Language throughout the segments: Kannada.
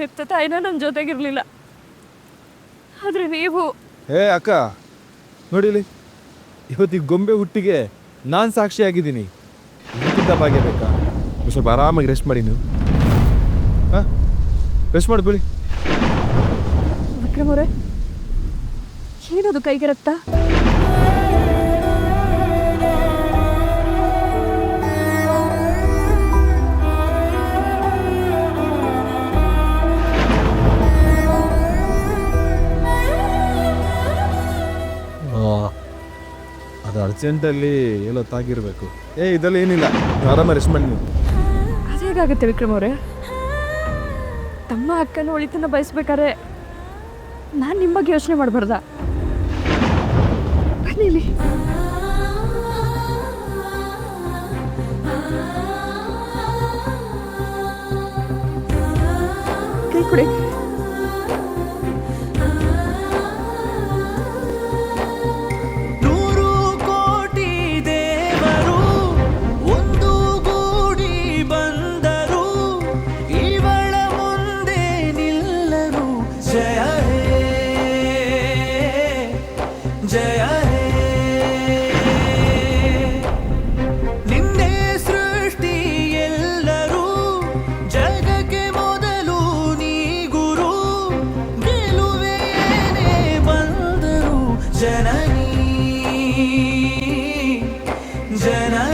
ಹೆತ್ತ ತಾಯಿನ ನನ್ನ ಜೊತೆಗಿರಲಿಲ್ಲ. ಆದರೆ ನೀವು ಏ ಅಕ್ಕ ನೋಡಿಲಿ ಇವತ್ತು ಈ ಗೊಂಬೆ ಹುಟ್ಟಿಗೆ ನಾನು ಸಾಕ್ಷಿಯಾಗಿದ್ದೀನಿ ಇದಕ್ಕಿಂತ ಭಾಗ್ಯ ಬೇಕಾ? ಸ್ವಲ್ಪ ಆರಾಮಾಗಿ ರೆಸ್ಟ್ ಮಾಡಿ ನೀವು. ಹಾಂ? ರೆಸ್ಟ್ ಮಾಡಿ ಬಿಳಿ ವಿಕ್ರಮ್ ಅವರೇ ಏನದು ಕೈಗೆ ರಕ್ತ? ಅರ್ಜೆಂಟಲ್ಲಿ ಎಲ್ಲೋ ತಾಗಿರಬೇಕು. ಏ ಇದೆಲ್ಲ ಏನಿಲ್ಲ. ಆರಾಮ ರೆಸ್ಟ್ ಮಾಡಿ ನೀವು ಅದೇಗಾಗುತ್ತೆ ವಿಕ್ರಮ್ ಅವರೇ? ತಮ್ಮ ಅಕ್ಕನ ಒಳಿತನ್ನ ಬಯಸ್ಬೇಕಾದ್ರೆ ನಾನು ನಿಮ್ಮ ಬಗ್ಗೆ ಯೋಚನೆ ಮಾಡಬಾರ್ದ? ಬನ್ನಿ ಇಲ್ಲಿ. ಕೈ ಕೊಡಿ. ജന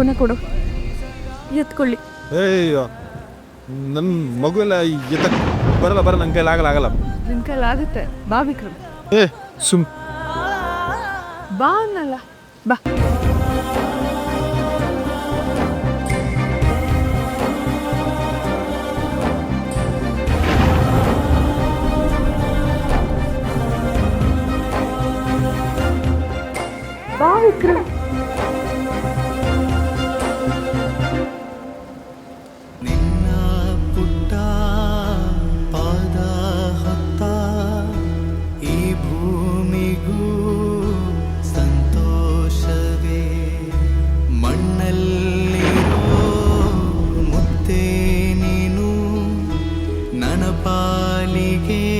ಮಗುನ ಕೊಡು. ಎತ್ಕೊಳ್ಳಿ. ಏಯ್ಯೋ ನನ್ನ ಮಗುವೆಲ್ಲ ಎತ್ತ ಬರಲ್ಲ ಬರಲ್ಲ ನನ್ನ ಕೈಲಿ ಆಗಲ್ಲ ಆಗಲ್ಲ. ಕೈಲಿ ಆಗುತ್ತೆ. ಬಾ ವಿಕ್ರಮ್. ಏ ಸುಮ್. ಬಾ ಅನ್ನಲ್ಲ. ಬಾ. ಬಾ ವಿಕ್ರಮ್. ನನ್ನ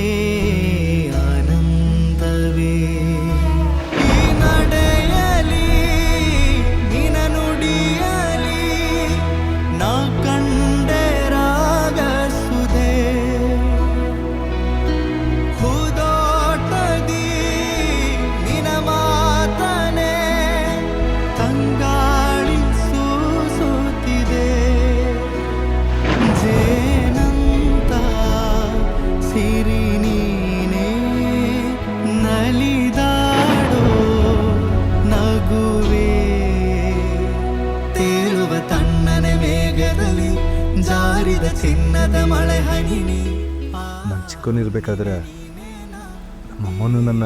ತಣ್ಣನೆ ವೇಗದಲ್ಲಿ ಜಾರಿದ ಚಿನ್ನದ ಮಳೆ ಹನಿನಿ ನಾನು ಚಿಕ್ಕವನಿರ್ಬೇಕಾದ್ರೆ ನಮ್ಮಮ್ಮನು ನನ್ನ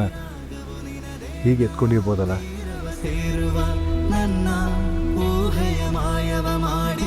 ಹೀಗೆ ಎತ್ಕೊಂಡಿರ್ಬೋದಲ್ಲ? ಸೇರುವ ನನ್ನ ಊಹೆಯ ಮಾಯವ ಮಾಡಿ